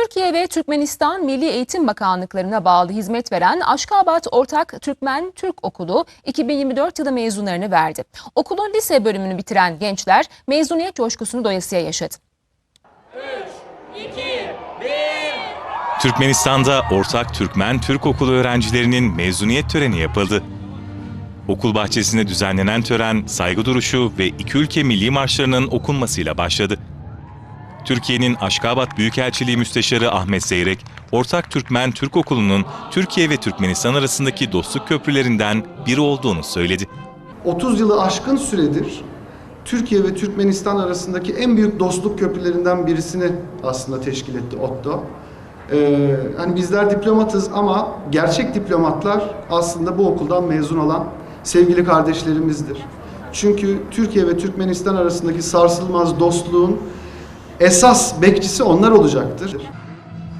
Türkiye ve Türkmenistan Milli Eğitim Bakanlıklarına bağlı hizmet veren Aşkabat Ortak Türkmen Türk Okulu 2024 yılı mezunlarını verdi. Okulun lise bölümünü bitiren gençler mezuniyet coşkusunu doyasıya yaşadı. Türkmenistan'da ortak Türkmen Türk Okulu öğrencilerinin mezuniyet töreni yapıldı. Okul bahçesinde düzenlenen tören saygı duruşu ve iki ülke milli marşlarının okunmasıyla başladı. Türkiye'nin Aşkabat Büyükelçiliği Müsteşarı Ahmet Zeyrek, Ortak Türkmen Türk Okulu'nun Türkiye ve Türkmenistan arasındaki dostluk köprülerinden biri olduğunu söyledi. 30 yılı aşkın süredir Türkiye ve Türkmenistan arasındaki en büyük dostluk köprülerinden birisini aslında teşkil etti ODTÜ. Ee, hani bizler diplomatız ama gerçek diplomatlar aslında bu okuldan mezun olan sevgili kardeşlerimizdir. Çünkü Türkiye ve Türkmenistan arasındaki sarsılmaz dostluğun esas bekçisi onlar olacaktır.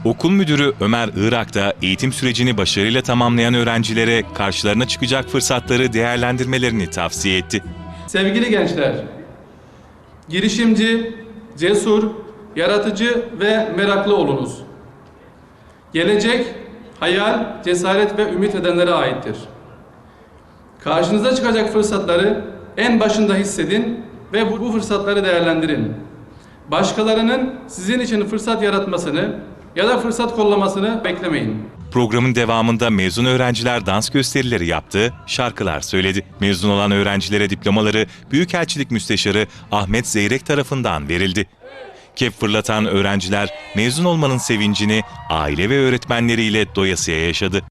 Okul müdürü Ömer Irak da eğitim sürecini başarıyla tamamlayan öğrencilere karşılarına çıkacak fırsatları değerlendirmelerini tavsiye etti. Sevgili gençler, girişimci, cesur, yaratıcı ve meraklı olunuz. Gelecek, hayal, cesaret ve ümit edenlere aittir. Karşınıza çıkacak fırsatları en başında hissedin ve bu, bu fırsatları değerlendirin. Başkalarının sizin için fırsat yaratmasını ya da fırsat kollamasını beklemeyin. Programın devamında mezun öğrenciler dans gösterileri yaptı, şarkılar söyledi. Mezun olan öğrencilere diplomaları Büyükelçilik Müsteşarı Ahmet Zeyrek tarafından verildi. Kep fırlatan öğrenciler mezun olmanın sevincini aile ve öğretmenleriyle doyasıya yaşadı.